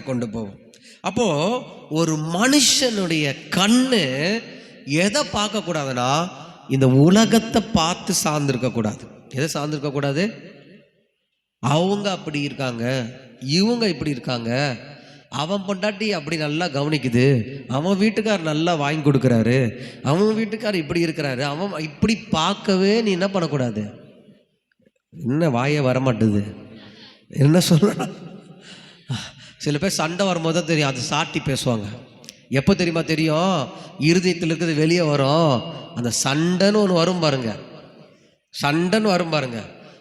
கொண்டு போகும் அப்போ ஒரு மனுஷனுடைய கண்ணு எதை பார்க்க கூடாதுன்னா இந்த உலகத்தை பார்த்து சார்ந்திருக்க கூடாது. எதை சார்ந்திருக்க கூடாது? அவங்க அப்படி இருக்காங்க இவங்க இப்படி இருக்காங்க அவன் பொண்டாட்டி அப்படி நல்லா கவனிக்குது அவன் வீட்டுக்கார் நல்லா வாங்கி கொடுக்குறாரு அவன் வீட்டுக்கார் இப்படி இருக்கிறாரு அவன் இப்படி பார்க்கவே நீ என்ன பண்ணக்கூடாது? என்ன வாயே வரமாட்டுது? என்ன சொல்ற? சில பேர் சண்டை வரும்போது தான் தெரியும் அது சாட்டி பேசுவாங்க. எப்போ தெரியுமா தெரியும்? இருதயத்தில் இருக்கிறது வெளியே வரும். அந்த சண்டைன்னு ஒன்று வரும் பாருங்க. சண்டைன்னு வரும் பாருங்க.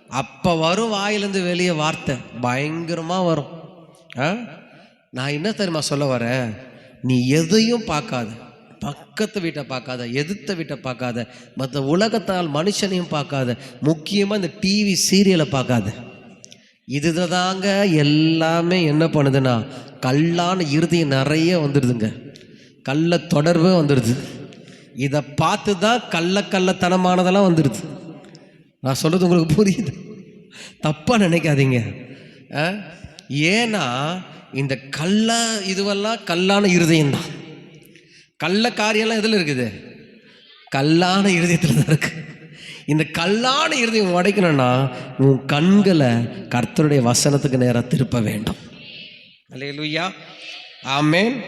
அப்போ வரும் வாயிலேருந்து வெளியே வார்த்தை. பயங்கரமாக வரும். ஆ? நான் என்ன தெரியுமா சொல்ல வரேன்? நீ எதையும் பார்க்காத. பக்கத்து வீட்டை பார்க்காத எதிர்த்த வீட்டை பார்க்காத மற்ற உலகத்தால் மனுஷனையும் பார்க்காத முக்கியமாக இந்த டிவி சீரியலை பார்க்காத. இதுதாங்க எல்லாமே என்ன பண்ணுதுன்னா கல்லான இறுதியம் நிறைய வந்துடுதுங்க. கள்ள தொடர்பு வந்துடுது. இதை பார்த்து தான் கள்ள கள்ளத்தனமானதெல்லாம் வந்துடுது. நான் சொல்கிறது உங்களுக்கு புரியுது? தப்பாக நினைக்காதீங்க. ஆ? ஏன்னா இந்த கள்ள இதுவெல்லாம் கல்லான இருதயம்தான் கள்ள காரியம்லாம் எதில் இருக்குது? கல்லான இருதயத்தில் தான் இருக்குது இந்த கல்லான இருதயம் உடைக்கணும்னா உன் கண்களை கர்த்தருடைய வசனத்துக்கு நேராக திருப்ப வேண்டும். அல்லேலூயா ஆமென்